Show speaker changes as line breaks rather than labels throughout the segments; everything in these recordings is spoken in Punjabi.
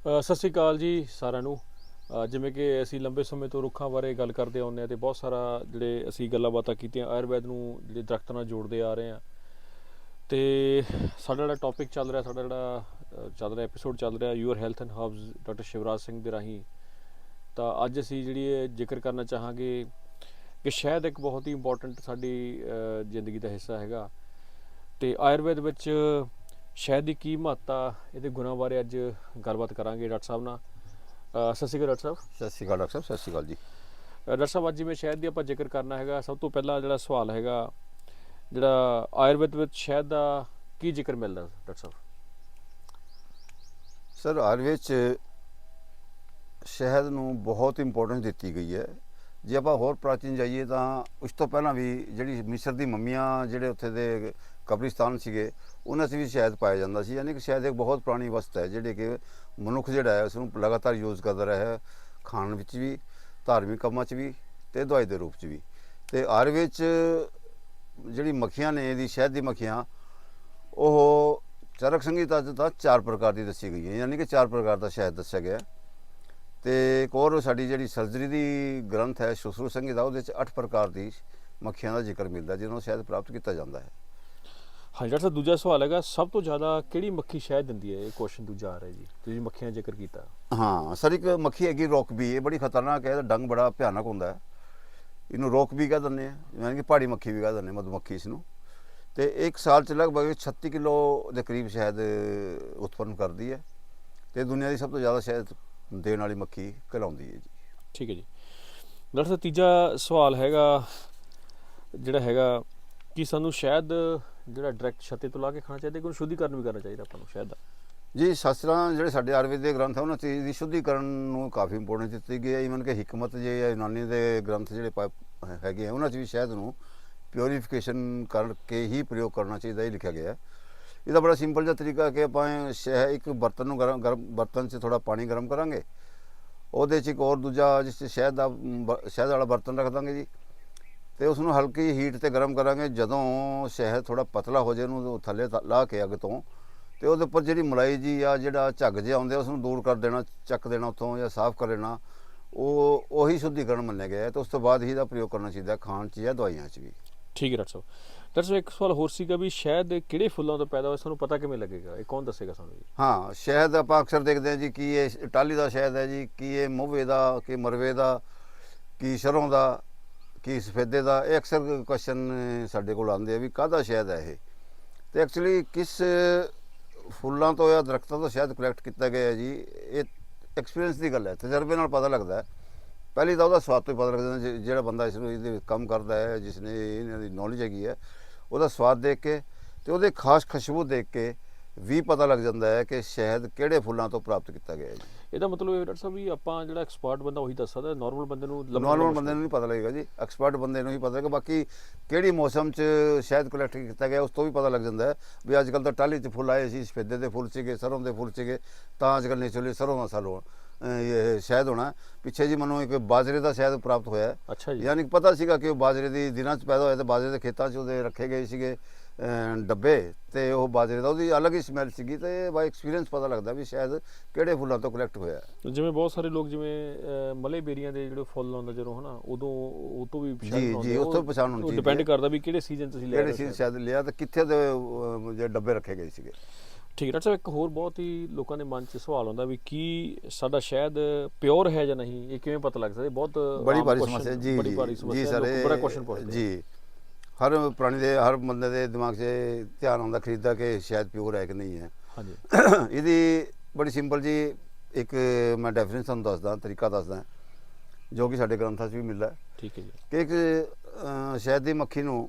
ਸਤਿ ਸ਼੍ਰੀ ਅਕਾਲ ਜੀ ਸਾਰਿਆਂ ਨੂੰ। ਜਿਵੇਂ ਕਿ ਅਸੀਂ ਲੰਬੇ ਸਮੇਂ ਤੋਂ ਰੁੱਖਾਂ ਬਾਰੇ ਗੱਲ ਕਰਦੇ ਆਉਂਦੇ ਆ ਤੇ ਬਹੁਤ ਸਾਰਾ ਜਿਹੜੇ ਅਸੀਂ ਗੱਲਾਂ ਬਾਤਾਂ ਕੀਤੀਆਂ, ਆਯੁਰਵੈਦ ਨੂੰ ਜਿਹੜੇ ਦਰਖਤਾਂ ਨਾਲ ਜੋੜਦੇ ਆ ਰਹੇ ਆ ਤੇ ਸਾਡਾ ਜਿਹੜਾ ਟੌਪਿਕ ਚੱਲ ਰਿਹਾ, ਸਾਡਾ ਜਿਹੜਾ ਚੱਲ ਰਿਹਾ ਐਪੀਸੋਡ ਚੱਲ ਰਿਹਾ your health and herbs doctor Shivraj Singh ਦੇ ਰਾਹੀਂ। ਤਾਂ ਅੱਜ ਅਸੀਂ ਜਿਹੜੀ ਇਹ ਜ਼ਿਕਰ ਕਰਨਾ ਚਾਹਾਂਗੇ ਕਿ ਸ਼ਾਇਦ ਇੱਕ ਬਹੁਤ ਹੀ ਇੰਪੋਰਟੈਂਟ ਸਾਡੀ ਜ਼ਿੰਦਗੀ ਦਾ ਹਿੱਸਾ ਹੈਗਾ। ਤੇ ਆਯੁਰਵੈਦ ਵਿੱਚ ਸ਼ਹਿਦ ਦੀ ਕੀ ਮਹੱਤਤਾ ਇਹਦੇ ਗੁਣਾਂ ਬਾਰੇ ਅੱਜ ਗੱਲਬਾਤ ਕਰਾਂਗੇ ਡਾਕਟਰ ਸਾਹਿਬ ਨਾਲ। ਅ, ਸਤਿ ਸ਼੍ਰੀ ਅਕਾਲ ਡਾਕਟਰ ਸਾਹਿਬ।
ਸਤਿ ਸ਼੍ਰੀ ਅਕਾਲ ਡਾਕਟਰ ਸਾਹਿਬ ਸਤਿ ਸ਼੍ਰੀ ਅਕਾਲ ਜੀ।
ਅ, ਡਾਕਟਰ ਸਾਹਿਬ ਅੱਜ ਜਿਵੇਂ ਸ਼ਹਿਦ ਦੀ ਆਪਾਂ ਜ਼ਿਕਰ ਕਰਨਾ ਹੈਗਾ ਸਭ ਤੋਂ ਪਹਿਲਾ ਜਿਹੜਾ ਸਵਾਲ ਹੈਗਾ ਜਿਹੜਾ ਆਯੁਰਵੈਦ ਵਿੱਚ ਸ਼ਹਿਦ ਦਾ ਕੀ ਜ਼ਿਕਰ ਮਿਲਦਾ ਡਾਕਟਰ ਸਾਹਿਬ?
ਸਰ ਆਯੁਰਵੇਦ ਚ ਸ਼ਹਿਦ ਨੂੰ ਬਹੁਤ ਇੰਪੋਰਟੈਂਸ ਦਿੱਤੀ ਗਈ ਹੈ। ਜੇ ਆਪਾਂ ਹੋਰ ਪ੍ਰਾਚੀਨ ਜਾਈਏ ਤਾਂ ਉਸ ਤੋਂ ਪਹਿਲਾਂ ਵੀ ਜਿਹੜੀ ਮਿਸਰ ਦੀ ਮੰਮੀਆਂ ਜਿਹੜੇ ਉੱਥੇ ਦੇ ਕਬਰਿਸਤਾਨ ਸੀਗੇ, ਉਹਨਾਂ 'ਚ ਵੀ ਸ਼ਹਿਦ ਪਾਇਆ ਜਾਂਦਾ ਸੀ। ਯਾਨੀ ਕਿ ਸ਼ਹਿਦ ਇੱਕ ਬਹੁਤ ਪੁਰਾਣੀ ਵਸਤ ਹੈ, ਜਿਹੜੀ ਕਿ ਮਨੁੱਖ ਜਿਹੜਾ ਹੈ ਉਸ ਨੂੰ ਲਗਾਤਾਰ ਯੂਜ਼ ਕਰਦਾ ਰਿਹਾ ਹੈ, ਖਾਣ ਵਿੱਚ ਵੀ, ਧਾਰਮਿਕ ਕੰਮਾਂ 'ਚ ਵੀ ਤੇ ਦਵਾਈ ਦੇ ਰੂਪ 'ਚ ਵੀ। ਤੇ ਆਯੁਰਵੇਦ 'ਚ ਜਿਹੜੀ ਮੱਖੀਆਂ ਨੇ, ਇਹਦੀ ਸ਼ਹਿਦ ਦੀ ਮੱਖੀਆਂ, ਉਹ ਚਰਕ ਸੰਗੀਤਾ 'ਚ ਤਾਂ ਚਾਰ ਪ੍ਰਕਾਰ ਦੀ ਦੱਸੀ ਗਈ ਹੈ ਯਾਨੀ ਕਿ ਚਾਰ ਪ੍ਰਕਾਰ ਦਾ ਸ਼ਹਿਦ ਦੱਸਿਆ ਗਿਆ। ਹੈ। ਤੇ ਇੱਕ ਹੋਰ ਸਾਡੀ ਜਿਹੜੀ ਸਰਜਰੀ ਦੀ ਗ੍ਰੰਥ ਹੈ ਸ਼ੁਸਰੂ ਸੰਗੀਤਾ ਉਹਦੇ 'ਚ 8 ਪ੍ਰਕਾਰ ਦੀ ਮੱਖੀਆਂ ਦਾ ਜ਼ਿਕਰ ਮਿਲਦਾ ਜਿਹਨਾਂ ਨੂੰ ਸ਼ਹਿਦ ਪ੍ਰਾਪਤ ਕੀਤਾ ਜਾਂਦਾ ਹੈ।
ਹਾਂਜੀ ਡਾਕਟਰ ਸਾਹਿਬ ਦੂਜਾ ਸਵਾਲ ਹੈਗਾ ਸਭ ਤੋਂ ਜ਼ਿਆਦਾ ਕਿਹੜੀ ਮੱਖੀ ਸ਼ਹਿਦ ਦਿੰਦੀ ਹੈ? ਇਹ ਕੁਐਸਚਨ ਦੂਜਾ ਆ ਰਿਹਾ ਜੀ। ਤੁਸੀਂ ਮੱਖੀਆਂ ਜ਼ਿਕਰ ਕੀਤਾ।
ਹਾਂ ਸਰ ਇੱਕ ਮੱਖੀ ਹੈਗੀ ਰੋਕ ਬੀ ਇਹ ਬੜੀ ਖਤਰਨਾਕ ਹੈ ਇਹਦਾ ਡੰਗ ਬੜਾ ਭਿਆਨਕ ਹੁੰਦਾ ਹੈ। ਇਹਨੂੰ ਰੋਕ ਬੀ ਕਹਿ ਦਿੰਦੇ ਆ ਯਾਨੀ ਕਿ ਪਹਾੜੀ ਮੱਖੀ ਵੀ ਕਹਿ ਦਿੰਦੇ ਮਧੂਮੱਖੀ ਇਸ ਨੂੰ ਤੇ ਇੱਕ ਸਾਲ ਚ ਲਗਭਗ 36 ਕਿਲੋ ਦੇ ਕਰੀਬ ਸ਼ਹਿਦ ਉਤਪੰਨ ਕਰਦੀ ਹੈ। ਤੇ ਦੁਨੀਆ ਦੀ ਸਭ ਤੋਂ ਜ਼ਿਆਦਾ ਸ਼ਹਿਦ ਦੇਣ ਵਾਲੀ ਮੱਖੀ ਕਹਿਲਾਉਂਦੀ ਹੈ ਜੀ।
ਠੀਕ ਹੈ ਜੀ। ਡਾਕਟਰ ਸਾਹਿਬ ਤੀਜਾ ਸਵਾਲ ਹੈਗਾ ਜਿਹੜਾ ਹੈਗਾ ਕਿ ਸਾਨੂੰ ਸ਼ਹਿਦ ਜਿਹੜਾ ਡਾਇਰੈਕਟ ਛੱਤੇ ਤੋਂ ਲਾ ਕੇ ਖਾਣਾ ਚਾਹੀਦਾ ਕਿ ਉਹਨੂੰ ਸ਼ੁੱਧੀਕਰਨ ਵੀ ਕਰਨਾ ਚਾਹੀਦਾ ਆਪਾਂ ਨੂੰ ਸ਼ਹਿਦ ਦਾ
ਜੀ ਸ਼ਾਸਤਰਾਂ ਜਿਹੜੇ ਸਾਡੇ ਆਯੁਰਵੇਦ ਦੇ ਗ੍ਰੰਥ ਆ ਉਹਨਾਂ ਇਹਦੀ ਸ਼ੁੱਧੀਕਰਨ ਨੂੰ ਕਾਫੀ ਇੰਪੋਰਟੈਂਸ ਦਿੱਤੀ ਗਈ ਹੈ। ਈਵਨ ਕਿ ਹਿਕਮਤ ਜੇ ਯੂਨਾਨੀ ਦੇ ਗ੍ਰੰਥ ਜਿਹੜੇ ਹੈਗੇ ਆ ਉਹਨਾਂ 'ਚ ਵੀ ਸ਼ਹਿਦ ਨੂੰ ਪਿਉਰੀਫਿਕੇਸ਼ਨ ਕਰਕੇ ਹੀ ਪ੍ਰਯੋਗ ਕਰਨਾ ਚਾਹੀਦਾ ਇਹ ਲਿਖਿਆ ਗਿਆ। ਹੈ ਇਹਦਾ ਬੜਾ ਸਿੰਪਲ ਜਿਹਾ ਤਰੀਕਾ ਕਿ ਆਪਾਂ ਸ਼ਹਿ ਇੱਕ ਬਰਤਨ ਨੂੰ ਗਰਮ ਗਰਮ ਬਰਤਨ 'ਚ ਥੋੜਾ ਪਾਣੀ ਗਰਮ ਕਰਾਂਗੇ। ਉਹਦੇ 'ਚ ਇੱਕ ਹੋਰ ਦੂਜਾ ਜਿਸ 'ਚ ਸ਼ਹਿਦ ਦਾ ਬ- ਸ਼ਹਿਦ ਵਾਲਾ ਬਰਤਨ ਰੱਖ ਦਾਂਗੇ ਜੀ। ਤੇ ਉਸ ਨੂੰ ਹਲਕੀ ਹੀਟ ਤੇ ਗਰਮ ਕਰਾਂਗੇ। ਜਦੋਂ ਸ਼ਹਿਦ ਥੋੜਾ ਪਤਲਾ ਹੋ ਜਾਏ ਉਹਨੂੰ ਥੱਲੇ ਤ- ਲਾ ਕੇ ਅੱਗ ਤੋਂ, ਤੇ ਉਹਦੇ ਉੱਪਰ ਜਿਹੜੀ ਮਲਾਈ ਜੀ ਆ ਜਿਹੜਾ ਝੱਗ ਜਿਹਾ ਆਉਂਦੇ ਉਸ ਨੂੰ ਦੂਰ ਕਰ ਦੇਣਾ, ਚੱਕ ਦੇਣਾ ਉੱਥੋਂ ਜਾਂ ਸਾਫ਼ ਕਰ ਲੈਣਾ। ਉਹ ਉਹੀ ਸ਼ੁੱਧੀਕਰਨ ਮੰਨਿਆ ਗਿਆ ਹੈ ਤੇ ਉਸ ਤੋਂ ਬਾਅਦ ਹੀ ਦਾ ਪ੍ਰਯੋਗ ਕਰਨਾ ਚਾਹੀਦਾ ਖਾਣ 'ਚ ਜਾਂ ਦਵਾਈਆਂ 'ਚ ਵੀ।
ਠੀਕ ਹੈ ਡਾਕਟਰ ਸਾਹਿਬ। ਡਾਕਟਰ ਇੱਕ ਸਵਾਲ ਹੋਰ ਸੀਗਾ ਵੀ ਸ਼ਹਿਦ ਕਿਹੜੇ ਫੁੱਲਾਂ ਤੋਂ ਪੈਦਾ ਹੋਇਆ? ਸਾਨੂੰ ਪਤਾ ਕਿਵੇਂ ਲੱਗੇਗਾ? ਇਹ ਕੌਣ ਦੱਸੇਗਾ ਸਾਨੂੰ ਜੀ?
ਹਾਂ, ਸ਼ਹਿਦ ਆਪਾਂ ਅਕਸਰ ਦੇਖਦੇ ਹਾਂ ਜੀ ਕੀ ਇਹ ਟਾਲੀ ਦਾ ਸ਼ਹਿਦ ਹੈ ਜੀ, ਕੀ ਇਹ ਮੋਵੇ ਦਾ, ਕੀ ਮਰਵੇ ਦਾ, ਕੀ ਸਰੋਂ ਦਾ, ਕੀ ਸਫੇਦੇ ਦਾ, ਇਹ ਅਕਸਰ ਕੁਐਸਚਨ ਸਾਡੇ ਕੋਲ ਆਉਂਦੇ ਆ ਵੀ ਕਾਹਦਾ ਸ਼ਹਿਦ ਹੈ ਇਹ? ਤੇ ਐਕਚੁਅਲੀ ਕਿਸ ਫੁੱਲਾਂ ਤੋਂ ਜਾਂ ਦਰਖਤਾਂ ਤੋਂ ਸ਼ਹਿਦ ਕਲੈਕਟ ਕੀਤਾ ਗਿਆ ਹੈ ਜੀ, ਇਹ ਐਕਸਪੀਰੀਅੰਸ ਦੀ ਗੱਲ ਹੈ, ਤਜਰਬੇ ਨਾਲ ਪਤਾ ਲੱਗਦਾ ਹੈ। ਪਹਿਲੀ ਤਾਂ ਉਹਦਾ ਸਵਾਦ ਤੋਂ ਹੀ ਪਤਾ ਲੱਗਦਾ ਜੇ- ਜਿਹੜਾ ਬੰਦਾ ਇਸ ਨੂੰ, ਇਹਦੇ ਕੰਮ ਕਰਦਾ ਹੈ ਜਿਸ ਨੇ ਇਹਨਾਂ ਦੀ ਨੌਲੇਜ ਹੈਗੀ ਹੈ। ਉਹਦਾ ਸਵਾਦ ਦੇਖ ਕੇ ਤੇ ਉਹਦੇ ਖਾਸ ਖੁਸ਼ਬੂ ਦੇਖ ਕੇ ਵੀ ਪਤਾ ਲੱਗ ਜਾਂਦਾ ਹੈ ਕਿ ਸ਼ਹਿਦ ਕਿਹੜੇ ਫੁੱਲਾਂ ਤੋਂ ਪ੍ਰਾਪਤ ਕੀਤਾ ਗਿਆ ਹੈ ਜੀ।
ਇਹਦਾ ਮਤਲਬ ਇਹ ਡਾਕਟਰ ਸਾਹਿਬ ਵੀ ਆਪਾਂ ਜਿਹੜਾ ਐਕਸਪਰਟ ਬੰਦਾ ਉਹੀ ਦੱਸ ਸਕਦਾ ਨਾਰਮਲ ਬੰਦੇ ਨੂੰ
ਨਾਰਮਲ ਬੰਦੇ ਨੂੰ ਨਹੀਂ ਪਤਾ ਲੱਗੇਗਾ ਜੀ ਐਕਸਪਰਟ ਬੰਦੇ ਨੂੰ ਹੀ ਪਤਾ ਲੱਗੇਗਾ ਬਾਕੀ ਕਿਹੜੀ ਮੌਸਮ 'ਚ ਸ਼ਹਿਦ ਕਲੈਕਟ ਕੀਤਾ ਗਿਆ ਉਸ ਤੋਂ ਵੀ ਪਤਾ ਲੱਗ ਜਾਂਦਾ ਹੈ ਵੀ ਅੱਜ ਕੱਲ ਤਾਂ ਟਾਲੀ 'ਚ ਫੁੱਲ ਆਏ ਸੀ ਸਫੇਦੇ ਦੇ ਫੁੱਲ ਸੀਗੇ ਸਰੋਂ ਦੇ ਫੁੱਲ ਸੀਗੇ ਤਾਂ ਅੱਜ ਕੱਲ ਨੇਚਰਲੀ ਸਰੋਂ ਦਾ ਸਾਲੋ ਇਹ ਸ਼ਹਿਦ ਹੋਣਾ ਪਿੱਛੇ ਜੀ ਮੈਨੂੰ ਇੱਕ ਬਾਜਰੇ ਦਾ ਸ਼ਹਿਦ ਪ੍ਰਾਪਤ ਹੋਇਆ।
ਅੱਛਾ ਜੀ
ਯਾਨੀ ਕਿ ਪਤਾ ਸੀਗਾ ਕਿ ਉਹ ਬਾਜਰੇ ਦੀ ਦਿਨਾਂ 'ਚ ਪੈਦਾ ਹੋਇਆ ਤੇ ਬਾਜਰੇ ਦੇ ਖੇਤਾਂ 'ਚ ਉਹਦੇ ਰੱਖੇ ਗਏ ਸੀਗੇ ਡੱਬੇ ਤੇ ਉਹ ਬਾਜਰੇ ਦਾ ਉਹਦੀ ਅਲੱਗ ਹੀ ਸਮੈਲ ਸੀਗੀ ਤੇ ਬਾਈ ਐਕਸਪੀਰੀਅੰਸ ਪਤਾ ਲੱਗਦਾ ਵੀ ਸ਼ਾਇਦ ਕਿਹੜੇ ਫੁੱਲਾਂ ਤੋਂ ਕਲੈਕਟ ਹੋਇਆ।
ਜਿਵੇਂ ਬਹੁਤ ਸਾਰੇ ਲੋਕ ਜਿਵੇਂ ਅਹ, ਮਲੇ ਬੇਰੀਆਂ ਦੇ ਜਿਹੜੇ ਫੁੱਲ ਆਉਂਦਾ ਜਦੋਂ ਹਨਾ ਉਦੋਂ ਉਹ ਤੋਂ ਵੀ
ਜੀ, ਜੀ, ਉਸ ਤੋਂ ਪਛਾਣ ਚਾਹੀਦੀ
ਡਿਪੈਂਡ। ਕਰਦਾ ਵੀ ਕਿਹੜੇ ਸੀਜ਼ਨ ਤੁਸੀਂ ਲੈ
ਕਿਹੜੇ
ਰਹੇ
ਸੀ
ਹੋ
ਸ਼ਾਇਦ ਲਿਆ ਤੇ ਕਿੱਥੇ ਦੇ ਜਿਹੜੇ ਡੱਬੇ ਰੱਖੇ ਗਏ ਸੀਗੇ
ਠੀਕ ਹੈ ਡਾਕਟਰ ਸਾਹਿਬ ਇੱਕ ਹੋਰ ਬਹੁਤ ਹੀ ਲੋਕਾਂ ਦੇ ਮਨ 'ਚ ਸਵਾਲ ਆਉਂਦਾ ਵੀ ਕੀ ਸਾਡਾ ਸ਼ਹਿਦ ਪਿਓਰ ਹੈ ਜਾਂ ਨਹੀਂ ਇਹ ਕਿਵੇਂ ਪਤਾ ਲੱਗ ਸਕਦਾ? ਬਹੁਤ
ਬੜੀ ਭਾਰੀ ਸਮੱਸਿਆ ਜੀ
ਬੜੀ
ਜੀ ਸਰ
ਲੋਕ ਬੜਾ ਕੁਐਸਚਨ
ਇਹ-
ਪੁੱਛਦੇ
ਜੀ ਹਰ ਪ੍ਰਾਣੀ ਦੇ ਹਰ ਬੰਦੇ ਦੇ ਦਿਮਾਗ 'ਚ ਧਿਆਨ ਆਉਂਦਾ ਖਰੀਦਦਾ ਕਿ ਸ਼ਾਇਦ ਪਿਓਰ ਹੈ ਕਿ ਨਹੀਂ ਹੈ।
ਹਾਂਜੀ।
ਇਹਦੀ ਬੜੀ ਸਿੰਪਲ ਜੀ ਇੱਕ ਮੈਂ ਡੈਫੀਨੇਸ਼ਨ ਤੁਹਾਨੂੰ ਦੱਸਦਾ ਤਰੀਕਾ ਦੱਸਦਾ ਜੋ ਕਿ ਸਾਡੇ ਗ੍ਰੰਥਾਂ 'ਚ ਵੀ ਮਿਲਦਾ।
ਠੀਕ ਹੈ ਜੀ।
ਕਿ ਇੱਕ ਸ਼ਹਿਦ ਦੀ ਮੱਖੀ ਨੂੰ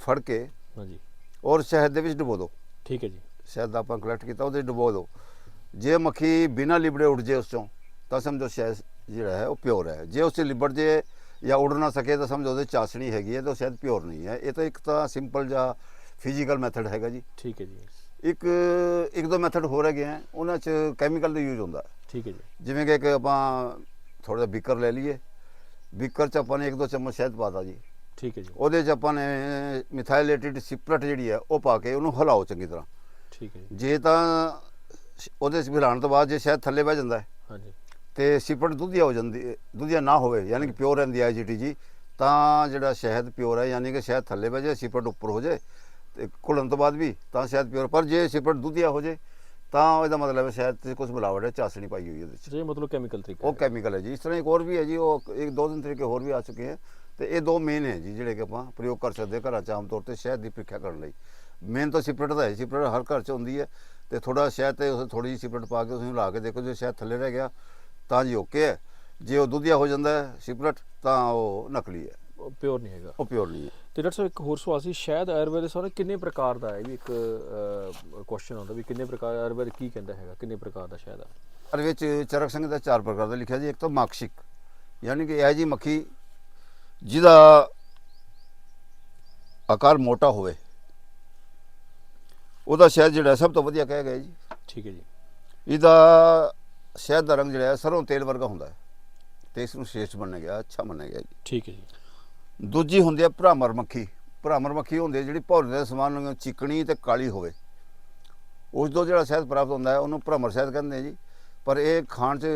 ਫੜ ਕੇ
ਹਾਂਜੀ।
ਔਰ ਸ਼ਹਿਦ ਦੇ ਵਿੱਚ ਡੁਬੋ ਦਿਓ
ਠੀਕ ਹੈ ਜੀ।
ਸ਼ਹਿਦ ਆਪਾਂ ਕਲੈਕਟ ਕੀਤਾ ਉਹਦੇ ਡੁਬੋ ਦਿਓ। ਜੇ ਮੱਖੀ ਬਿਨਾਂ ਲਿਬੜੇ ਉੱਡ ਜੇ ਉਸ ਚੋਂ ਤਾਂ ਸਮਝੋ ਸ਼ਹਿਦ ਜਿਹੜਾ ਹੈ ਉਹ ਪਿਓਰ ਹੈ। ਜੇ ਉਸ 'ਚ ਲਿਬੜ ਜੇ ਜਾਂ ਉੱਡ ਨਾ ਸਕੇ ਤਾਂ ਸਮਝੋ ਉਹਦੇ ਚਾਸਣੀ ਹੈਗੀ ਹੈ ਤਾਂ ਉਹ ਸ਼ਹਿਦ ਪਿਓਰ ਨਹੀਂ ਹੈ। ਇਹ ਤਾਂ ਇੱਕ ਤਾਂ ਸਿੰਪਲ ਜਿਹਾ ਫਿਜ਼ੀਕਲ ਮੈਥਡ ਹੈਗਾ ਜੀ।
ਠੀਕ ਹੈ ਜੀ।
ਇੱਕ ਇੱਕ ਦੋ ਮੈਥਡ ਹੋਰ ਹੈਗੇ ਆ ਉਹਨਾਂ 'ਚ ਕੈਮੀਕਲ ਦਾ ਯੂਜ਼ ਹੁੰਦਾ।
ਠੀਕ ਹੈ ਜੀ।
ਜਿਵੇਂ ਕਿ ਇੱਕ ਆਪਾਂ ਥੋੜਾ ਜਿਹਾ ਬੀਕਰ ਲੈ ਲਈਏ। ਬੀਕਰ 'ਚ ਆਪਾਂ ਨੇ ਇੱਕ ਦੋ ਚਮਚ ਸ਼ਹਿਦ ਪਾਤਾ ਜੀ।
ਠੀਕ ਹੈ ਜੀ।
ਉਹਦੇ 'ਚ ਆਪਾਂ ਨੇ ਮਿਥਾਈਲੇਟਿਡ ਸਿਪਰਟ ਜਿਹੜੀ ਹੈ ਉਹ ਪਾ ਕੇ ਉਹਨੂੰ ਹਿਲਾਓ ਚੰਗੀ ਤਰ੍ਹਾਂ।
ਠੀਕ ਹੈ ਜੀ।
ਜੇ ਤਾਂ ਉਹਦੇ ਚ ਮਿਲਾਉਣ ਤੋਂ ਬਾਅਦ ਜੇ ਸ਼ਹਿਦ ਥੱਲੇ ਬਹਿ ਜਾਂਦਾ ਹੈ
ਹਾਂਜੀ।
ਤੇ ਸਿਪਟ ਦੁਧੀਆ ਹੋ ਜਾਂਦੀ ਹੈ ਦੁਧੀਆ ਨਾ ਹੋਵੇ ਯਾਨੀ ਕਿ ਪਿਓਰ ਰਹਿੰਦੀ ਹੈ ਜੀਟੀ ਜੀ ਤਾਂ ਜਿਹੜਾ ਸ਼ਹਿਦ ਪਿਓਰ ਹੈ ਯਾਨੀ ਕਿ ਸ਼ਹਿਦ ਥੱਲੇ ਬਹਿ ਜਾਏ ਸਿਪਟ ਉੱਪਰ ਹੋ ਜਾਏ ਤੇ ਘੁਲਣ ਤੋਂ ਬਾਅਦ ਵੀ ਤਾਂ ਸ਼ਹਿਦ ਪਿਓਰ ਪਰ ਜੇ ਸਿਪਟ ਦੁਧੀਆ ਹੋ ਜਾਏ ਤਾਂ ਇਹਦਾ ਮਤਲਬ ਹੈ ਸ਼ਹਿਦ ਤੇ ਕੁਝ ਮਿਲਾਵਟ ਹੈ ਚਾਸਣੀ ਪਾਈ ਹੋਈ ਹੈ ਉਹਦੇ ਚ।
ਜੇ ਮਤਲਬ ਕੈਮੀਕਲ ਤਰੀਕਾ
ਉਹ ਕੈਮੀਕਲ ਹੈ ਜੀ। ਇਸ ਤਰ੍ਹਾਂ ਇੱਕ ਹੋਰ ਵੀ ਹੈ ਜੀ ਉਹ ਇੱਕ ਦੋ ਦਿਨ ਤਰੀਕੇ ਹੋਰ ਵੀ ਆ ਚੁੱਕੇ ਹੈ ਤੇ ਇਹ ਦੋ ਮੇਨ ਹੈ ਜੀ ਜਿਹੜੇ ਕਿ ਆਪਾਂ ਪ੍ਰਯੋਗ ਕਰ ਸਕਦੇ ਘਰਾਂ 'ਚ ਆਮ ਤੌਰ ਤੇ ਸ਼ਹਿਦ ਦੀ ਪ੍ਰੀਖਿਆ ਕਰਨ ਲਈ। ਮੇਨ ਤਾਂ ਸਿਪਰਟ ਦਾ ਹੈ ਸਿਪਰਟ ਹਰ ਘਰ 'ਚ ਹੁੰਦੀ ਹੈ ਤੇ ਥੋੜਾ ਸ਼ਹਿਦ ਤੇ ਉਸ ਥੋੜੀ ਜਿਹੀ ਸਿਪਰਟ ਪਾ ਕੇ ਉਸ ਨੂੰ ਲਾ ਕੇ ਦੇਖੋ ਜੇ ਸ਼ਹਿਦ ਥੱਲੇ ਰਹਿ ਗਿਆ ਤਾਂ ਜੀ ਓਕੇ ਹੈ। ਜੇ ਉਹ ਦੁਧੀਆ ਹੋ ਜਾਂਦਾ ਹੈ ਸਿਪਰਟ ਤਾਂ ਉਹ ਨਕਲੀ ਹੈ।
ਪਿਓਰ ਨਹੀਂ ਹੈਗਾ।
ਉਹ ਪਿਓਰ ਨਹੀਂ ਹੈ।
ਤੇ ਡਾਕਟਰ ਸਾਹਿਬ ਇੱਕ ਹੋਰ ਸਵਾਲ ਸੀ ਸ਼ਾਇਦ ਆਯੁਰਵੇਦ ਸਾਰੇ ਕਿੰਨੇ ਪ੍ਰਕਾਰ ਦਾ ਹੈ? ਵੀ ਇੱਕ ਕੁਐਸਚਨ ਆਉਂਦਾ ਵੀ ਕਿੰਨੇ ਪ੍ਰਕਾਰ ਆਯੁਰਵੇਦ ਕੀ ਕਹਿੰਦਾ ਹੈਗਾ ਕਿੰਨੇ ਪ੍ਰਕਾਰ ਦਾ ਸ਼ਾਇਦ ਆ?
ਇਹਦੇ ਵਿੱਚ ਚਰਕ ਸਿੰਘ ਦਾ ਚਾਰ ਪ੍ਰਕਾਰ ਦਾ ਲਿਖਿਆ ਜੀ ਇੱਕ ਤਾਂ ਮਾਕਸ਼ਿਕ ਯਾਨੀ ਕਿ ਇਹ ਜੀ ਮੱਖੀ ਜਿਹਦਾ ਆਕਾਰ ਮੋਟਾ ਹੋਵੇ। ਉਹਦਾ ਸ਼ਹਿਦ ਜਿਹੜਾ ਸਭ ਤੋਂ ਵਧੀਆ ਕਹਿ ਗਿਆ ਜੀ।
ਠੀਕ ਹੈ ਜੀ।
ਇਹਦਾ ਸ਼ਹਿਦ ਦਾ ਰੰਗ ਜਿਹੜਾ ਸਰੋਂ ਤੇਲ ਵਰਗਾ ਹੁੰਦਾ ਹੈ ਤੇ ਇਸ ਨੂੰ ਸ਼੍ਰੇਸ਼ਟ ਮੰਨਿਆ ਗਿਆ ਅੱਛਾ ਮੰਨਿਆ ਗਿਆ ਜੀ।
ਠੀਕ ਹੈ ਜੀ।
ਦੂਜੀ ਹੁੰਦੀ ਹੈ ਭਰਾਮਰ ਮੱਖੀ। ਭਰਾਮਰ ਮੱਖੀ ਹੁੰਦੀ ਹੈ ਜਿਹੜੀ ਭੌਰੇ ਦੇ ਸਮਾਨ ਨੂੰ ਚਿਕਣੀ ਤੇ ਕਾਲੀ ਹੋਵੇ। ਉਸ ਤੋਂ ਜਿਹੜਾ ਸ਼ਹਿਦ ਪ੍ਰਾਪਤ ਹੁੰਦਾ ਹੈ ਉਹਨੂੰ ਭਰਾਮਰ ਸ਼ਹਿਦ ਕਹਿੰਦੇ ਆ ਜੀ। ਪਰ ਇਹ ਖਾਣ 'ਚ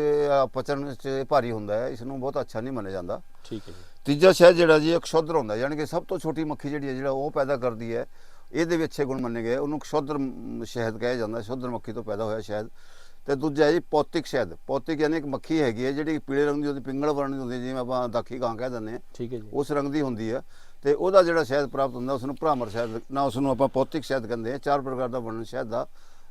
ਪਚਣ 'ਚ ਭਾਰੀ ਹੁੰਦਾ ਹੈ ਇਸ ਨੂੰ ਬਹੁਤ ਅੱਛਾ ਨਹੀਂ ਮੰਨਿਆ ਜਾਂਦਾ।
ਠੀਕ ਹੈ ਜੀ।
ਤੀਜਾ ਸ਼ਹਿਦ ਜਿਹੜਾ ਜੀ ਇੱਕ ਸ਼ੁੱਧਰ ਹੁੰਦਾ ਯਾਨੀ ਕਿ ਸਭ ਤੋਂ ਛੋਟੀ ਮੱਖੀ ਜਿਹੜੀ ਹੈ ਜਿਹੜਾ ਉਹ ਪੈਦਾ ਕਰਦੀ ਹੈ। ਇਹਦੇ ਵਿੱਚ ਅੱਛੇ ਗੁਣ ਮੰਨੇ ਗਏ। ਉਹਨੂੰ ਸ਼ੁੱਧਰ ਸ਼ਹਿਦ ਕਿਹਾ ਜਾਂਦਾ। ਹੈ ਸ਼ੁੱਧਰ ਮੱਖੀ ਤੋਂ ਪੈਦਾ ਹੋਇਆ ਸ਼ਹਿਦ। ਤੇ ਦੂਜਾ ਹੈ ਜੀ ਪੌਤਿਕ ਸ਼ਹਿਦ। ਪੌਤਿਕ ਯਾਨੀ ਇੱਕ ਮੱਖੀ ਹੈਗੀ ਹੈ ਜਿਹੜੀ ਪੀਲੇ ਰੰਗ ਦੀ ਉਹਦੀ ਪਿੰਗਲ ਵਰਣ ਦੀ ਹੁੰਦੀ ਜਿਵੇਂ ਆਪਾਂ ਦਾਖੀ ਕਾਂ ਕਹਿ ਦਿੰਦੇ ਹਾਂ।
ਠੀਕ ਹੈ ਜੀ।
ਉਸ ਰੰਗ ਦੀ ਹੁੰਦੀ ਹੈ। ਤੇ ਉਹਦਾ ਜਿਹੜਾ ਸ਼ਹਿਦ ਪ੍ਰਾਪਤ ਹੁੰਦਾ ਉਸ ਨੂੰ ਭਰਾਮਰ ਸ਼ਹਿਦ ਨਾ ਉਸ ਨੂੰ ਆਪਾਂ ਪੌਤਿਕ ਸ਼ਹਿਦ ਕਹਿੰਦੇ ਆ ਚਾਰ ਪ੍ਰਕਾਰ ਦਾ ਵਰਣਨ ਸ਼ਹਿਦ ਦਾ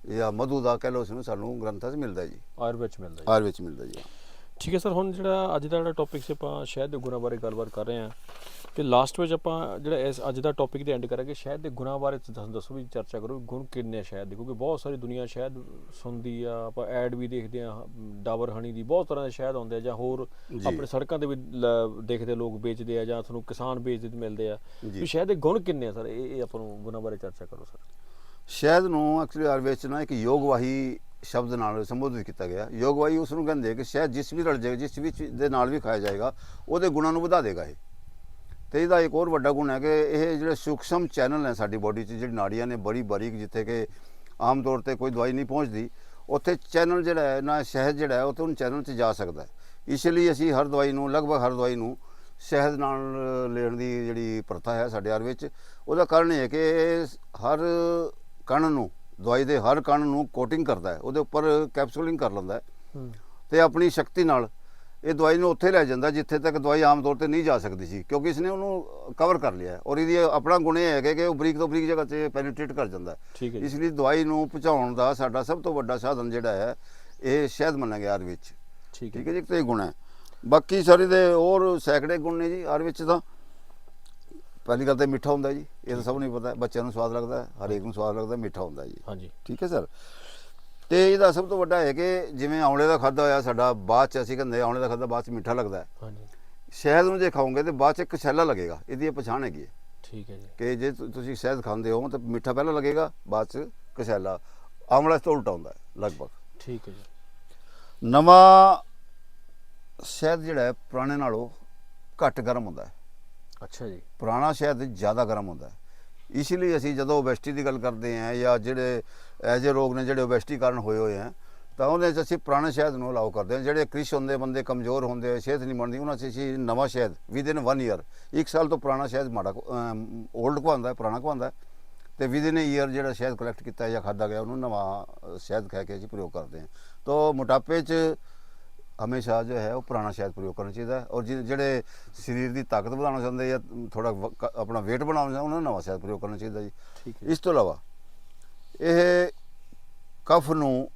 ਜਾਂ ਮਧੂ ਦਾ ਕਹਿ ਲਓ ਉਸ ਨੂੰ ਸਾਨੂੰ ਗ੍ਰੰਥਾਂ 'ਚ ਮਿਲਦਾ ਜੀ।
ਆਯੁਰਵੇਦ ਚ ਮਿਲਦਾ ਜੀ।
ਆਰ ਵਿੱਚ ਮਿਲਦਾ ਜੀ।
ਠੀਕ ਹੈ ਸਰ ਹੁਣ ਜਿਹੜਾ ਅੱਜ ਦਾ ਜਿਹੜਾ ਟੌਪਿਕ ਸੀ ਆਪਾਂ ਸ਼ਹਿਦ ਦੇ ਗੁਣਾਂ ਬਾਰੇ ਗੱਲਬਾਤ ਕਰ ਰਹੇ ਹਾਂ ਤੇ ਲਾਸਟ ਵਿੱਚ ਆਪਾਂ ਜਿਹੜਾ ਇਸ ਅੱਜ ਦਾ ਟੌਪਿਕ ਦੇ ਐਂਡ ਕਰਾਂਗੇ ਸ਼ਹਿਦ ਦੇ ਗੁਣਾਂ ਬਾਰੇ ਦੱਸ ਦੱਸੋ ਵੀ ਚਰਚਾ ਕਰੋ ਗੁਣ ਕਿੰਨੇ ਸ਼ਹਿਦ ਦੇ ਕਿਉਂਕਿ ਬਹੁਤ ਸਾਰੀ ਦੁਨੀਆ ਸ਼ਹਿਦ ਸੁਣਦੀ ਆ ਆਪਾਂ ਐਡ ਵੀ ਦੇਖਦੇ ਆ ਡਾਬਰ ਹਣੀ ਦੀ ਬਹੁਤ ਤਰ੍ਹਾਂ ਦੇ ਸ਼ਹਿਦ ਆਉਂਦੇ ਆ ਜਾਂ ਹੋਰ। ਆਪਣੇ ਸੜਕਾਂ ਤੇ ਵੀ ਦੇਖਦੇ ਲੋਕ ਵੇਚਦੇ ਆ ਜਾਂ ਤੁਹਾਨੂੰ ਕਿਸਾਨ ਵੇਚਦੇ ਮਿਲਦੇ ਆ। ਵੀ ਸ਼ਹਿਦ ਦੇ ਗੁਣ ਕਿੰਨੇ ਆ ਸਰ ਇਹ ਆਪਾਂ ਨੂੰ ਗੁਣਾਂ ਬਾਰੇ ਚਰਚਾ ਕਰੋ ਸਰ
ਸ਼ਹਿਦ ਨੂੰ ਐਕਚੁਅਲੀ ਆਰ ਵਿੱਚ ਨਾ ਇੱਕ ਯੋਗਵਾਹੀ ਸ਼ਬਦ ਨਾਲ ਸੰਬੋਧਿਤ ਕੀਤਾ ਗਿਆ। ਯੋਗਵਾਹੀ ਉਸ ਨੂੰ ਕਹਿੰਦੇ ਕਿ ਸ਼ਹਿਦ ਜਿਸ ਵੀ ਰਲ ਜਾਏਗਾ ਜਿਸ ਵਿੱਚ ਦੇ ਨਾਲ ਵੀ ਖਾਇਆ ਜਾਏਗਾ, ਉਹਦੇ ਗੁਣਾਂ ਨੂੰ ਵਧਾ ਦੇਗਾ ਇਹ। ਤੇ ਇਹਦਾ ਇੱਕ ਹੋਰ ਵੱਡਾ ਗੁਣ ਹੈ ਕਿ ਇਹ ਜਿਹੜੇ ਸੂਖਸ਼ਮ ਚੈਨਲ ਨੇ ਸਾਡੀ ਬੋਡੀ 'ਚ, ਜਿਹੜੀ ਨਾੜੀਆਂ ਨੇ ਬੜੀ ਬਾਰੀਕ, ਜਿੱਥੇ ਕਿ ਆਮ ਤੌਰ ਤੇ ਕੋਈ ਦਵਾਈ ਨਹੀਂ ਪਹੁੰਚਦੀ, ਉੱਥੇ ਚੈਨਲ ਜਿਹੜਾ ਹੈ, ਨਾ ਸ਼ਹਿਦ ਜਿਹੜਾ ਹੈ, ਉੱਥੇ ਉਹਨ ਚੈਨਲ 'ਚ ਜਾ ਸਕਦਾ ਹੈ। ਇਸ ਲਈ ਅਸੀਂ ਹਰ ਦਵਾਈ ਨੂੰ, ਲਗਭਗ ਹਰ ਦਵਾਈ ਨੂੰ ਸ਼ਹਿਦ ਨਾਲ ਲੈਣ ਦੀ ਜਿਹੜੀ ਪ੍ਰਥਾ ਹੈ ਸਾਡੇ ਆਰ ਵਿੱਚ, ਉਹਦਾ ਕਾਰਨ ਇਹ ਹੈ ਕਿ ਇਹ ਹਰ ਕਣ ਨੂੰ ਦਵਾਈ ਦੇ ਹਰ ਕਣ ਨੂੰ ਕੋਟਿੰਗ ਕਰਦਾ ਹੈ ਉਹਦੇ ਉੱਪਰ ਕੈਪਸੂਲਿੰਗ ਕਰ ਲੈਂਦਾ ਹੈ। ਤੇ ਆਪਣੀ ਸ਼ਕਤੀ ਨਾਲ ਇਹ ਦਵਾਈ ਨੂੰ ਉੱਥੇ ਲੈ ਜਾਂਦਾ ਜਿੱਥੇ ਤੱਕ ਦਵਾਈ ਆਮ ਤੌਰ ਤੇ ਨਹੀਂ ਜਾ ਸਕਦੀ ਸੀ ਕਿਉਂਕਿ ਇਸਨੇ ਉਹਨੂੰ ਕਵਰ ਕਰ ਲਿਆ ਔਰ ਇਹਦੀ ਆਪਣਾ ਗੁਣ ਇਹ ਹੈ ਕਿ ਉਹ ਬਰੀਕ ਤੋਂ ਬਰੀਕ ਜਗ੍ਹਾ 'ਤੇ ਪੈਨੀਟ੍ਰੇਟ ਕਰ ਜਾਂਦਾ ਇਸ ਲਈ ਦਵਾਈ ਨੂੰ ਪਹੁੰਚਾਉਣ ਦਾ ਸਾਡਾ ਸਭ ਤੋਂ ਵੱਡਾ ਸਾਧਨ ਜਿਹੜਾ ਹੈ ਇਹ ਸ਼ਹਿਦ ਮੰਨਿਆ ਗਿਆ ਆਰ ਵਿੱਚ
ਠੀਕ ਹੈ।
ਠੀਕ ਹੈ ਜੀ ਇੱਕ ਤਾਂ ਇਹ ਗੁਣ ਹੈ। ਬਾਕੀ ਸਾਰੇ ਦੇ ਹੋਰ ਸੈਂਕੜੇ ਗੁਣ ਨੇ ਜੀ ਆਰ ਵਿੱਚ ਤਾਂ ਪਹਿਲੀ ਗੱਲ ਤਾਂ ਮਿੱਠਾ ਹੁੰਦਾ ਜੀ। ਇਹ ਤਾਂ ਸਭ ਨੂੰ ਪਤਾ ਬੱਚਿਆਂ ਨੂੰ ਸਵਾਦ ਲੱਗਦਾ ਹਰੇਕ ਨੂੰ ਸਵਾਦ ਲੱਗਦਾ ਮਿੱਠਾ ਹੁੰਦਾ ਜੀ।
ਹਾਂਜੀ।
ਠੀਕ ਹੈ ਸਰ? ਤੇ ਇਹਦਾ ਸਭ ਤੋਂ ਵੱਡਾ ਹੈ ਕਿ ਜਿਵੇਂ ਆਉਣੇ ਦਾ ਖਾਦਾ ਹੋਇਆ ਸਾਡਾ ਬਾਅਦ ਚ ਅਸੀਂ ਕਹਿੰਦੇ ਆਉਣੇ ਦਾ ਖਾਦਾ ਬਾਅਦ ਚ ਮਿੱਠਾ ਲੱਗਦਾ ਹੈ।
ਹਾਂਜੀ।
ਸ਼ਹਿਦ ਨੂੰ ਜੇ ਖਾਓਗੇ ਤੇ ਬਾਅਦ ਚ ਇੱਕ ਛੈਲਾ ਲੱਗੇਗਾ ਇਹਦੀ ਇਹ ਪਛਾਣ ਹੈਗੀ ਹੈ।
ਠੀਕ ਹੈ ਜੀ।
ਕਿ ਜੇ ਤੁ- ਤੁਸੀਂ ਸ਼ਹਿਦ ਖਾਂਦੇ ਹੋ ਤਾਂ ਮਿੱਠਾ ਪਹਿਲਾਂ ਲੱਗੇਗਾ ਬਾਅਦ ਚ ਕਸ਼ੈਲਾ ਆਮਲਾ ਤੋਂ ਉਲਟਾ ਹੁੰਦਾ ਹੈ ਲਗਭਗ।
ਠੀਕ ਹੈ ਜੀ।
ਨਵਾਂ ਸ਼ਹਿਦ ਜਿਹੜਾ ਹੈ ਪੁਰਾਣੇ ਨਾਲੋਂ ਘੱਟ ਗਰਮ ਹੁੰਦਾ ਹੈ।
ਅੱਛਾ ਜੀ।
ਪੁਰਾਣਾ ਸ਼ਹਿਦ ਜ਼ਿਆਦਾ ਗਰਮ ਹੁੰਦਾ ਹੈ। ਇਸ ਲਈ ਅਸੀਂ ਜਦੋਂ ਓਬੈਸਟੀ ਦੀ ਗੱਲ ਕਰਦੇ ਹਾਂ ਜਾਂ ਜਿਹੜੇ ਐਜੇ ਰੋਗ ਨੇ ਜਿਹੜੇ ਓਬੈਸਟੀ ਕਾਰਨ ਹੋਏ ਹੋਏ ਆ ਤਾਂ ਉਹਦੇ 'ਚ ਅਸੀਂ ਪੁਰਾਣੇ ਸ਼ਹਿਦ ਨੂੰ ਅਲਾਉ ਕਰਦੇ ਹਾਂ। ਜਿਹੜੇ ਕ੍ਰਿਸ਼ ਹੁੰਦੇ, ਬੰਦੇ ਕਮਜ਼ੋਰ ਹੁੰਦੇ, ਸਿਹਤ ਨਹੀਂ ਬਣਦੀ, ਉਹਨਾਂ 'ਚ ਅਸੀਂ ਨਵਾਂ ਸ਼ਹਿਦ ਵਿਦਿਨ 1 ਈਅਰ ਇੱਕ ਸਾਲ ਤੋਂ ਪੁਰਾਣਾ ਸ਼ਹਿਦ ਮਾੜਾ 올ਡ ਕਵਾਉਂਦਾ ਹੈ, ਪੁਰਾਣਾ ਕਵਾਉਂਦਾ ਹੈ, ਤੇ ਵਿਦਿਨ ਈਅਰ ਜਿਹੜਾ ਸ਼ਹਿਦ ਕਲੈਕਟ ਕੀਤਾ ਜਾਂ ਖਾਦਾ ਗਿਆ, ਉਹਨੂੰ ਨਵਾਂ ਸ਼ਹਿਦ ਕਹਿ ਕੇ ਅਸੀਂ ਪ੍ਰਯੋਗ ਕਰਦੇ ਹਾਂ। ਤਾਂ ਮੋਟਾਪੇ 'ਚ ਹਮੇਸ਼ਾ ਜੋ ਹੈ ਉਹ ਪੁਰਾਣਾ ਸ਼ਹਿਦ ਪ੍ਰਯੋਗ ਕਰਨਾ ਚਾਹੀਦਾ ਹੈ। ਔਰ ਜਿ- ਜਿਹੜੇ ਸਰੀਰ ਦੀ ਤਾਕਤ ਵਧਾਉਣਾ ਚਾਹੁੰਦੇ ਜਾਂ ਥੋੜਾ ਆਪਣਾ weight ਬਣਾਉਣਾ ਚਾਹੁੰਦੇ ਉਹਨਾਂ ਨੂੰ ਨਵਾਂ ਸ਼ਹਿਦ ਪ੍ਰਯੋਗ ਕਰਨਾ ਚਾਹੀਦਾ ਜੀ।
ਠੀਕ ਹੈ।
ਇਸ ਤੋਂ ਇਲਾਵਾ ਇਹ ਕਫ ਨੂੰ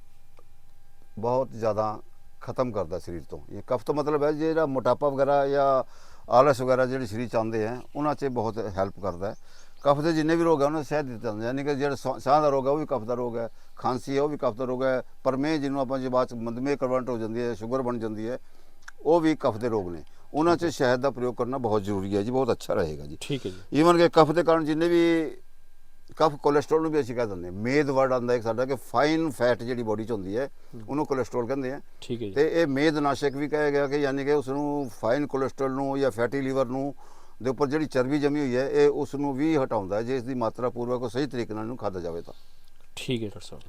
ਬਹੁਤ ਜ਼ਿਆਦਾ ਖਤਮ ਕਰਦਾ ਸਰੀਰ ਤੋਂ। ਇਹ ਕਫ ਤੋਂ ਮਤਲਬ ਹੈ ਜਿਹੜਾ ਮੋਟਾਪਾ ਵਗੈਰਾ ਜਾਂ ਆਲਸ ਵਗੈਰਾ ਜਿਹੜੇ ਸਰੀਰ ਚ ਆਉਂਦੇ ਹੈ ਉਹਨਾਂ 'ਚ ਇਹ ਬਹੁਤ ਹੈਲਪ ਕਰਦਾ ਹੈ। ਕਫ ਦੇ ਜਿੰਨੇ ਵੀ ਰੋਗ ਹੈ ਉਹਨਾਂ 'ਚ ਸ਼ਹਿਦ ਦਿੱਤੇ ਜਾਂਦੇ ਯਾਨੀ ਕਿ ਜਿਹੜਾ ਸਾਹ ਸਾਹ ਦਾ ਰੋਗ ਹੈ ਉਹ ਵੀ ਕਫ ਦਾ ਰੋਗ ਹੈ ਖਾਂਸੀ ਹੈ ਉਹ ਵੀ ਕਫ ਦਾ ਰੋਗ ਹੈ ਪਰਮੇਹ ਜਿਹਨੂੰ ਆਪਾਂ ਜੇ ਬਾਅਦ ਚ ਮਧਮੇਹ ਕਨਵਰਟ ਹੋ ਜਾਂਦੀ ਹੈ ਸ਼ੂਗਰ ਬਣ ਜਾਂਦੀ ਹੈ ਉਹ ਵੀ ਕਫ ਦੇ ਰੋਗ ਨੇ। ਉਹਨਾਂ 'ਚ ਸ਼ਹਿਦ ਦਾ ਪ੍ਰਯੋਗ ਕਰਨਾ ਬਹੁਤ ਜ਼ਰੂਰੀ ਹੈ ਜੀ ਬਹੁਤ ਅੱਛਾ ਰਹੇਗਾ ਜੀ।
ਠੀਕ ਹੈ ਜੀ।
ਈਵਨ ਕਿ ਕਫ ਦੇ ਕਾਰਨ ਜਿੰਨੇ ਵੀ ਕਫ ਕੋਲੇਸਟ੍ਰੋਲ ਨੂੰ ਵੀ ਅਸੀਂ ਕਹਿ ਦਿੰਦੇ ਹਾਂ। ਮੇਦ ਵਰਡ ਆਉਂਦਾ ਇੱਕ ਸਾਡਾ ਕਿ ਫਾਈਨ ਫੈਟ ਜਿਹੜੀ ਬੋਡੀ 'ਚ ਹੁੰਦੀ ਹੈ ਉਹਨੂੰ ਕੋਲੇਸਟ੍ਰੋਲ ਕਹਿੰਦੇ ਆ।
ਠੀਕ ਹੈ ਜੀ।
ਤੇ ਇਹ ਮੇਦ ਨਾਸ਼ਕ ਵੀ ਕਿਹਾ ਗਿਆ ਕਿ ਯਾਨੀ ਕਿ ਉਸ ਨੂੰ ਫਾਈਨ ਕੋਲੇਸਟ੍ਰੋਲ ਨੂੰ ਜਾਂ ਫੈਟੀ ਲੀਵਰ ਨੂੰ ਦੇ ਉੱਪਰ ਜਿਹੜੀ ਚਰਬੀ ਜਮੀ ਹੋਈ ਹੈ ਇਹ ਉਸ ਨੂੰ ਵੀ ਹਟਾਉਂਦਾ ਹੈ ਜੇ ਇਸ ਦੀ ਮਾਤਰਾ ਪੂਰਵਕ ਉਹ ਸਹੀ ਤਰੀਕੇ ਨਾਲ ਇਹਨੂੰ ਖਾਧਾ ਜਾਵੇ ਤਾਂ।
ਠੀਕ ਹੈ ਡਾਕਟਰ ਸਾਹਿਬ।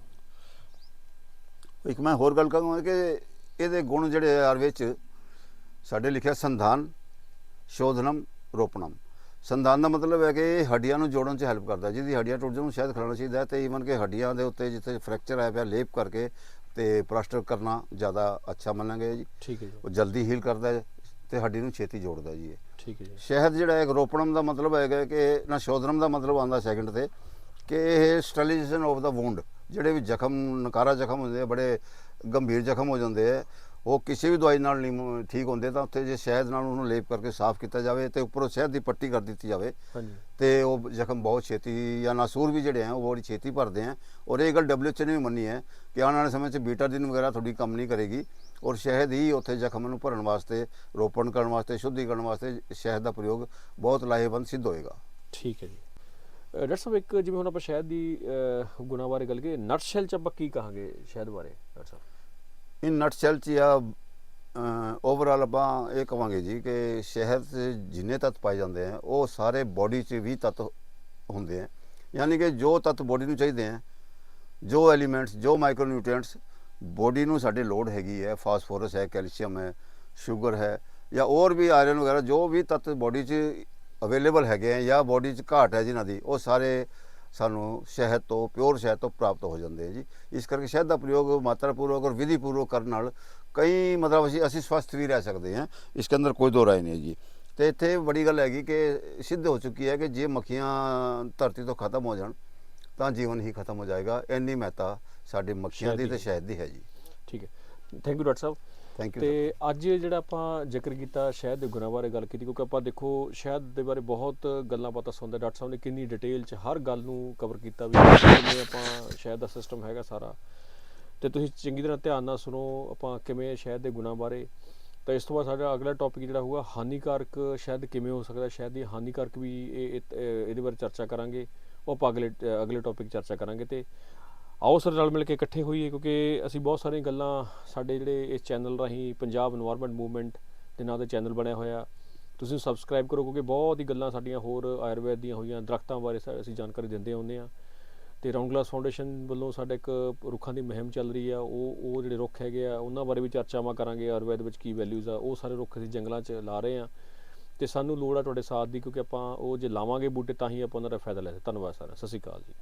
ਇੱਕ ਮੈਂ ਹੋਰ ਗੱਲ ਕਹਾਂਗਾ ਕਿ ਇਹਦੇ ਗੁਣ ਜਿਹੜੇ ਆ ਵਿੱਚ ਸਾਡੇ ਲਿਖਿਆ ਸੰਧਾਨ ਸ਼ੋਧਨਮ ਰੋਪਣਮ ਸੰਧਾਨ ਦਾ ਮਤਲਬ ਹੈ ਕਿ ਇਹ ਹੱਡੀਆਂ ਨੂੰ ਜੋੜਨ 'ਚ ਹੈਲਪ ਕਰਦਾ ਜਿਹਦੀ ਹੱਡੀਆਂ ਟੁੱਟ ਜਾਣ ਸ਼ਾਇਦ ਖਿਲਾਉਣਾ ਚਾਹੀਦਾ ਤੇ ਈਵਨ ਕਿ ਹੱਡੀਆਂ ਦੇ ਉੱਤੇ ਜਿੱਥੇ ਫ੍ਰੈਕਚਰ ਆਇਆ ਪਿਆ ਲੇਪ ਕਰਕੇ ਤੇ ਪਲਾਸਟਰ ਕਰਨਾ ਜ਼ਿਆਦਾ ਅੱਛਾ ਮੰਨਾਂਗੇ ਜੀ।
ਠੀਕ ਹੈ ਜੀ।
ਉਹ ਜਲਦੀ ਹੀਲ ਕਰਦਾ ਹੈ। ਤੇ ਹੱਡੀ ਨੂੰ ਛੇਤੀ ਜੋੜਦਾ ਜੀ ਇਹ।
ਠੀਕ ਹੈ ਜੀ।
ਸ਼ਹਿਦ ਜਿਹੜਾ ਹੈ ਰੋਪਣਮ ਦਾ ਮਤਲਬ ਹੈਗਾ ਕਿ ਨਾ ਸ਼ੋਧਨਮ ਦਾ ਮਤਲਬ ਆਉਂਦਾ ਸੈਕਿੰਡ ਤੇ ਕਿ ਇਹ ਸਟਰਲਾਈਜੇਸ਼ਨ ਆਫ ਦਾ ਵੂੰਡ ਜਿਹੜੇ ਵੀ ਜ਼ਖਮ ਨਕਾਰਾ ਜ਼ਖਮ ਹੁੰਦੇ ਆ ਬੜੇ ਗੰਭੀਰ ਜ਼ਖਮ ਹੋ ਜਾਂਦੇ ਆ ਉਹ ਕਿਸੇ ਵੀ ਦਵਾਈ ਨਾਲ ਨਹੀਂ ਠੀਕ ਹੁੰਦੇ ਤਾਂ ਉੱਥੇ ਜੇ ਸ਼ਹਿਦ ਨਾਲ ਉਹਨੂੰ ਲੇਪ ਕਰਕੇ ਸਾਫ਼ ਕੀਤਾ ਜਾਵੇ ਤੇ ਉੱਪਰੋਂ ਸ਼ਹਿਦ ਦੀ ਪੱਟੀ ਕਰ ਦਿੱਤੀ ਜਾਵੇ
ਹਾਂਜੀ।
ਤੇ ਉਹ ਜ਼ਖਮ ਬਹੁਤ ਛੇਤੀ ਜਾਂ ਨਾਸੂਰ ਵੀ ਜਿਹੜੇ ਆ ਉਹ ਬੜੀ ਛੇਤੀ ਭਰਦੇ ਆ ਔਰ ਇਹ ਗੱਲ ਡਬਲਯੂਐਚ ਨੇ ਵੀ ਮੰਨੀ ਹੈ ਕਿ ਆਉਣ ਵਾਲੇ ਸਮੇਂ 'ਚ ਬੀਟਾਡੀਨ ਵਗੈਰਾ ਤੁਹਾਡੀ ਕੰਮ ਨਹੀਂ ਕਰੇਗੀ ਔਰ ਸ਼ਹਿਦ ਹੀ ਉੱਥੇ ਜ਼ਖਮ ਨੂੰ ਭਰਨ ਵਾਸਤੇ ਰੋਪਣ ਕਰਨ ਵਾਸਤੇ ਸ਼ੁੱਧੀਕਰਨ ਵਾਸਤੇ ਸ਼ਹਿਦ ਦਾ ਪ੍ਰਯੋਗ ਬਹੁਤ ਲਾਹੇਵੰਦ ਸਿੱਧ ਹੋਏਗਾ।
ਠੀਕ ਹੈ ਜੀ। ਡਾਕਟਰ ਸਾਹਿਬ ਇੱਕ ਜਿਵੇਂ ਹੁਣ ਆਪਾਂ ਸ਼ਹਿਦ ਦੀ ਗੁਣਾਂ ਬਾਰੇ ਗੱਲ ਕਰੀਏ ਨਟ ਸ਼ੈਲ ਚ ਆਪਾਂ ਕੀ ਕਹਾਂਗੇ ਸ਼ਹਿਦ ਬਾਰੇ ਡਾਕਟਰ ਸਾਹਿਬ?
ਇਨ ਨਟਸ਼ੈਲ ਚ ਜਾਂ ਓਵਰਆਲ ਆਪਾਂ ਇਹ ਕਵਾਂਗੇ ਜੀ ਕਿ ਸ਼ਹਿਦ ਜਿੰਨੇ ਤੱਤ ਪਾਏ ਜਾਂਦੇ ਆ ਉਹ ਸਾਰੇ ਬੋਡੀ 'ਚ ਵੀ ਤੱਤ ਹੁੰਦੇ ਆ। ਯਾਨੀ ਕਿ ਜੋ ਤੱਤ ਬੋਡੀ ਨੂੰ ਚਾਹੀਦੇ ਆ ਜੋ ਐਲੀਮੈਂਟਸ ਜੋ ਮਾਈਕਰੋਨਿਊਟ੍ਰੀਐਂਟਸ ਬੋਡੀ ਨੂੰ ਸਾਡੇ ਲੋੜ ਹੈਗੀ ਹੈ, ਫਾਸਫੋਰਸ ਹੈ, ਕੈਲਸ਼ੀਅਮ ਹੈ, ਸ਼ੂਗਰ ਹੈ ਜਾਂ ਹੋਰ ਵੀ ਆਇਰਨ ਵਗੈਰਾ, ਜੋ ਵੀ ਤੱਤ ਬੋਡੀ 'ਚ ਅਵੇਲੇਬਲ ਹੈਗੇ ਆ ਜਾਂ ਬੋਡੀ 'ਚ ਘਾਟ ਹੈ ਜਿਨ੍ਹਾਂ ਦੀ, ਉਹ ਸਾਰੇ ਸਾਨੂੰ ਸ਼ਹਿਦ ਤੋਂ ਪਿਓਰ ਸ਼ਹਿਦ ਤੋਂ ਪ੍ਰਾਪਤ ਹੋ ਜਾਂਦੇ ਆ ਜੀ। ਇਸ ਕਰਕੇ ਸ਼ਹਿਦ ਦਾ ਪ੍ਰਯੋਗ ਮਾਤਰਾਪੂਰਵਕ ਔਰ ਵਿਧੀ ਪੂਰਵਕ ਕਰਨ ਨਾਲ ਕਈ ਮਤਲਬ ਅਸੀਂ ਅਸੀਂ ਸਵਸਥ ਵੀ ਰਹਿ ਸਕਦੇ ਹਾਂ, ਇਸ ਕੇ ਅੰਦਰ ਕੋਈ ਦੋ ਰਾਏ ਨਹੀਂ ਹੈ ਜੀ। ਤੇ ਇੱਥੇ ਬੜੀ ਗੱਲ ਹੈਗੀ ਕਿ ਸਿੱਧ ਹੋ ਚੁੱਕੀ ਹੈ ਕਿ ਜੇ ਮੱਖੀਆਂ ਧਰਤੀ ਤੋਂ ਖਤਮ ਹੋ ਜਾਣ, ਤਾਂ ਜੀਵਨ ਹੀ ਖਤਮ ਹੋ ਜਾਏਗਾ, ਇੰਨੀ ਮਹੱਤਤਾ ਸਾਡੇ ਮੱਖੀਆਂ ਦੀ ਤੇ
ਦੀ।
ਸ਼ਹਿਦ ਦੀ ਹੈ ਜੀ।
ਠੀਕ ਹੈ। Thank you doctor sahib.
Thank you
ਤੇ ਅੱਜ ਜਿਹੜਾ ਆਪਾਂ ਜ਼ਿਕਰ ਕੀਤਾ ਸ਼ਹਿਦ ਦੇ ਗੁਣਾਂ ਬਾਰੇ ਗੱਲ ਕੀਤੀ ਕਿਉਂਕਿ ਆਪਾਂ ਦੇਖੋ ਸ਼ਹਿਦ ਦੇ ਬਾਰੇ ਬਹੁਤ ਗੱਲਾਂ ਪਤਾ ਸੁਣਦੇ ਡਾਕਟਰ ਸਾਹਿਬ ਨੇ ਕਿੰਨੀ ਡਿਟੇਲ ਚ ਹਰ ਗੱਲ ਨੂੰ ਕਵਰ ਕੀਤਾ ਵੀ ਕਿਵੇਂ ਆਪਾਂ ਸ਼ਹਿਦ ਦਾ ਸਿਸਟਮ ਹੈਗਾ ਸਾਰਾ। ਤੇ ਤੁਸੀਂ ਚੰਗੀ ਤਰ੍ਹਾਂ ਧਿਆਨ ਨਾਲ ਸੁਣੋ ਆਪਾਂ ਕਿਵੇਂ ਸ਼ਹਿਦ ਦੇ ਗੁਣਾਂ ਬਾਰੇ। ਤਾਂ ਇਸ ਤੋਂ ਬਾਅਦ ਸਾਡਾ ਅਗਲਾ ਟੌਪਿਕ ਜਿਹੜਾ ਹੋਊਗਾ ਹਾਨੀਕਾਰਕ ਸ਼ਹਿਦ ਕਿਵੇਂ ਹੋ ਸਕਦਾ ਸ਼ਹਿਦ ਦੀ ਹਾਨੀਕਾਰਕ ਵੀ ਇਹ- ਇਹਦੇ ਬਾਰੇ ਚਰਚਾ ਕਰਾਂਗੇ। ਉਹ ਆਪਾਂ ਅਗਲੇ ਅਗਲੇ ਟੌਪਿਕ ਚਰਚਾ ਕਰਾਂਗੇ ਤੇ ਆਓ ਸਰ ਨਾਲ ਮਿਲ ਕੇ ਇਕੱਠੇ ਹੋਈਏ, ਕਿਉਂਕਿ ਅਸੀਂ ਬਹੁਤ ਸਾਰੀਆਂ ਗੱਲਾਂ ਸਾਡੇ ਜਿਹੜੇ ਇਸ ਚੈਨਲ ਰਾਹੀਂ ਪੰਜਾਬ এনवायरमेंट ਮੂਵਮੈਂਟ ਦੇ ਨਾਂ ਦੇ ਚੈਨਲ ਬਣਿਆ ਹੋਇਆ। ਤੁਸੀਂ ਸਬਸਕ੍ਰਾਈਬ ਕਰੋ, ਕਿਉਂਕਿ ਬਹੁਤ ਹੀ ਗੱਲਾਂ ਸਾਡੀਆਂ ਹੋਰ ਆਯੁਰਵੈਦ ਦੀਆਂ ਹੋਈਆਂ, ਦਰਖਤਾਂ ਬਾਰੇ ਅਸੀਂ ਜਾਣਕਾਰੀ ਦਿੰਦੇ ਆਉਂਦੇ ਆ ਤੇ ਰਾਉਂਡ ਗਲਾਸ ਫਾਊਂਡੇਸ਼ਨ ਵੱਲੋਂ ਸਾਡਾ ਇੱਕ ਰੁੱਖਾਂ ਦੀ ਮੁਹਿੰਮ ਚੱਲ ਰਹੀ ਆ, ਉਹ ਉਹ ਜਿਹੜੇ ਰੁੱਖ ਹੈਗੇ ਆ, ਉਹਨਾਂ ਬਾਰੇ ਵੀ ਚਰਚਾਵਾਂ ਕਰਾਂਗੇ, ਆਯੁਰਵੈਦ ਵਿੱਚ ਕੀ ਵੈਲਿਊਜ਼ ਆ, ਉਹ ਸਾਰੇ ਰੁੱਖ ਅਸੀਂ ਜੰਗਲਾਂ 'ਚ ਲਾ ਰਹੇ ਆ ਤੇ ਸਾਨੂੰ ਲੋੜ ਆ ਤੁਹਾਡੇ ਸਾਥ ਦੀ, ਕਿਉਂਕਿ ਆਪਾਂ ਉਹ ਜੇ ਲਾਵਾਂਗੇ ਬੂਟੇ, ਤਾਂ ਹੀ ਆਪਾਂ ਉਹਨਾਂ ਦਾ ਫਾਇਦਾ ਲੈ ਧੰਨਵਾਦ, ਸਰ। ਸਤਿ ਸ਼੍ਰੀ ਅਕਾਲ ਜੀ।